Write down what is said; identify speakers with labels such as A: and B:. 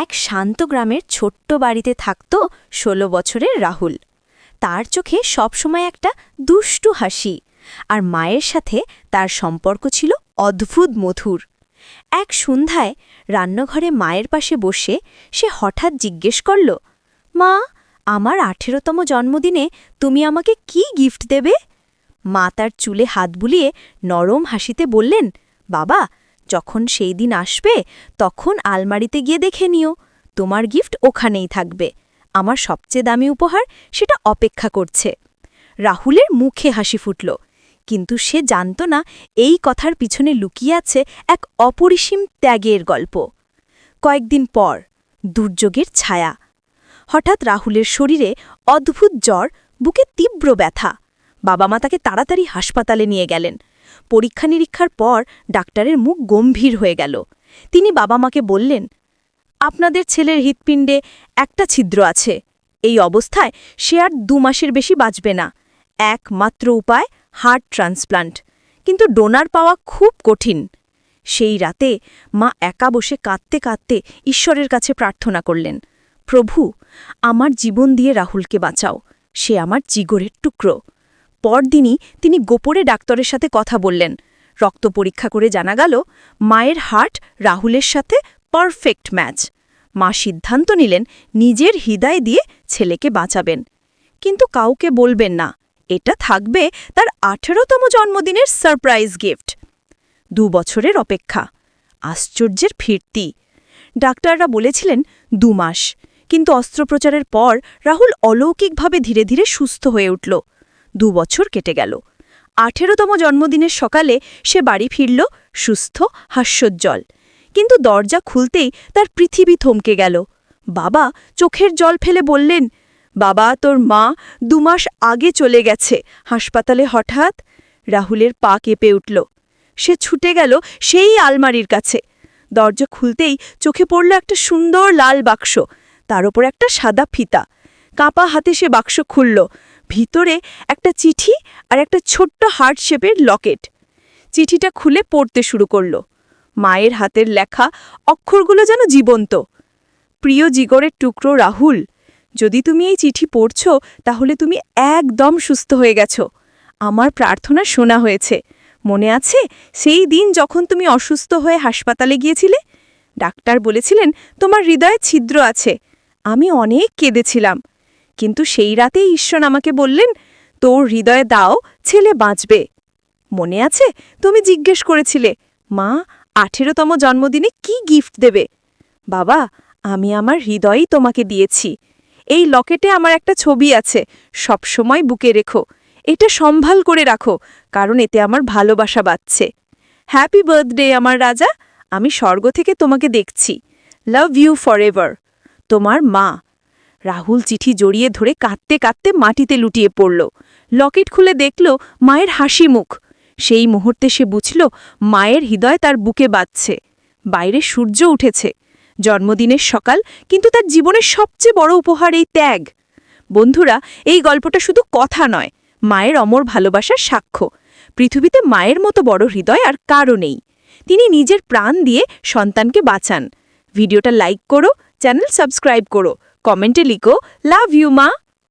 A: এক শান্ত গ্রামের ছোট্ট বাড়িতে থাকত ষোলো বছরের রাহুল। তার চোখে সবসময় একটা দুষ্টু হাসি আর মায়ের সাথে তার সম্পর্ক ছিল অদ্ভুত মধুর। এক সন্ধ্যায় রান্নাঘরে মায়ের পাশে বসে সে হঠাৎ জিজ্ঞেস করল, মা, আমার আঠেরোতম জন্মদিনে তুমি আমাকে কি গিফট দেবে? মা তার চুলে হাত বুলিয়ে নরম হাসিতে বললেন, বাবা যখন সেই দিন আসবে, তখন আলমারিতে গিয়ে দেখে নিও। তোমার গিফট ওখানেই থাকবে। আমার সবচেয়ে দামি উপহার সেটা অপেক্ষা করছে। রাহুলের মুখে হাসি ফুটল। কিন্তু সে জানত না এই কথার পিছনে লুকিয়ে আছে এক অপরিসীম ত্যাগের গল্প। কয়েকদিন পর, দুর্যোগের ছায়া। হঠাৎ রাহুলের শরীরে অদ্ভুত জ্বর, বুকে তীব্র ব্যথা। বাবা মা তাকে তাড়াতাড়ি হাসপাতালে নিয়ে গেলেন। পরীক্ষা নিরীক্ষার পর ডাক্তারের মুখ গম্ভীর হয়ে গেল। তিনি বাবা মাকে বললেন, আপনাদের ছেলের হৃৎপিণ্ডে একটা ছিদ্র আছে। এই অবস্থায় সে আর দু মাসের বেশি বাঁচবে না। একমাত্র উপায় হার্ট ট্রান্সপ্লান্ট। কিন্তু ডোনার পাওয়া খুব কঠিন। সেই রাতে মা একা বসে কাঁদতে কাঁদতে ঈশ্বরের কাছে প্রার্থনা করলেন, প্রভু, আমার জীবন দিয়ে রাহুলকে বাঁচাও। সে আমার জিগরের টুকরো। পরদিনই তিনি গোপরে ডাক্তারের সাথে কথা বললেন। রক্ত পরীক্ষা করে জানা গেল, মায়ের হার্ট রাহুলের সাথে পারফেক্ট ম্যাচ। মা সিদ্ধান্ত নিলেন, নিজের হৃদয় দিয়ে ছেলেকে বাঁচাবেন। কিন্তু কাউকে বলবেন না। এটা থাকবে তার আঠেরোতম জন্মদিনের সারপ্রাইজ গিফট। দু বছরের অপেক্ষা। আশ্চর্যের ফিরতি। ডাক্তাররা বলেছিলেন, দু মাস। কিন্তু অস্ত্রোপচারের পর রাহুল অলৌকিকভাবে ধীরে ধীরে সুস্থ হয়ে উঠল। দু বছর কেটে গেল। আঠেরোতম জন্মদিনের সকালে সে বাড়ি ফিরল সুস্থ, হাস্যোজ্জ্বল। কিন্তু দরজা খুলতেই তার পৃথিবী থমকে গেল। বাবা চোখের জল ফেলে বললেন, বাবা, তোর মা দুমাস আগে চলে গেছে। হাসপাতালে হঠাৎ রাহুলের পা কেঁপে উঠল। সে ছুটে গেল সেই আলমারির কাছে। দরজা খুলতেই চোখে পড়ল একটা সুন্দর লাল বাক্স, তার ওপর একটা সাদা ফিতা। কাঁপা হাতে সে বাক্স খুলল ভিতরে একটা চিঠি আর একটা ছোট্ট হার্ট শেপের লকেট। চিঠিটা খুলে পড়তে শুরু করল। মায়ের হাতের লেখা অক্ষরগুলো যেন জীবন্ত। প্রিয় জিগরের টুকরো রাহুল, যদি তুমি এই চিঠি পড়ছ, তাহলে তুমি একদম সুস্থ হয়ে গেছ। আমার প্রার্থনা শোনা হয়েছে। মনে আছে সেই দিন যখন তুমি অসুস্থ হয়ে হাসপাতালে গিয়েছিলে? ডাক্তার বলেছিলেন, তোমার হৃদয়ে ছিদ্র আছে। আমি অনেক কেঁদেছিলাম। কিন্তু সেই রাতেই ঈশ্বর আমাকে বললেন, তোর হৃদয়ে দাও, ছেলে বাঁচবে। মনে আছে? তুমি জিজ্ঞেস করেছিলে, মা, আঠেরোতম জন্মদিনে কি গিফট দেবে? বাবা, আমি আমার হৃদয়ই তোমাকে দিয়েছি। এই লকেটে আমার একটা ছবি আছে, সবসময় বুকে রেখো। এটা সম্ভাল করে রাখো, কারণ এতে আমার ভালোবাসা বাড়ছে। হ্যাপি বার্থডে আমার রাজা, আমি স্বর্গ থেকে তোমাকে দেখছি। Love you forever. তোমার মা রাহুল চিঠি জড়িয়ে ধরে কাঁদতে কাঁদতে মাটিতে লুটিয়ে পড়ল। লকেট খুলে দেখল মায়ের হাসি মুখ। সেই মুহূর্তে সে বুঝল মায়ের হৃদয় তার বুকে বাজছে বাইরে সূর্য উঠেছে। জন্মদিনের সকাল কিন্তু তার জীবনের সবচেয়ে বড় উপহার এই ত্যাগ। বন্ধুরা, এই গল্পটা শুধু কথা নয়, মায়ের অমর ভালোবাসার সাক্ষ্য। পৃথিবীতে মায়ের মতো বড় হৃদয় আর কারও নেই। তিনি নিজের প্রাণ দিয়ে সন্তানকে বাঁচান। ভিডিওটা লাইক করো, চ্যানেল সাবস্ক্রাইব করো। কমেন্টে লিখো লাভ ইউ মা।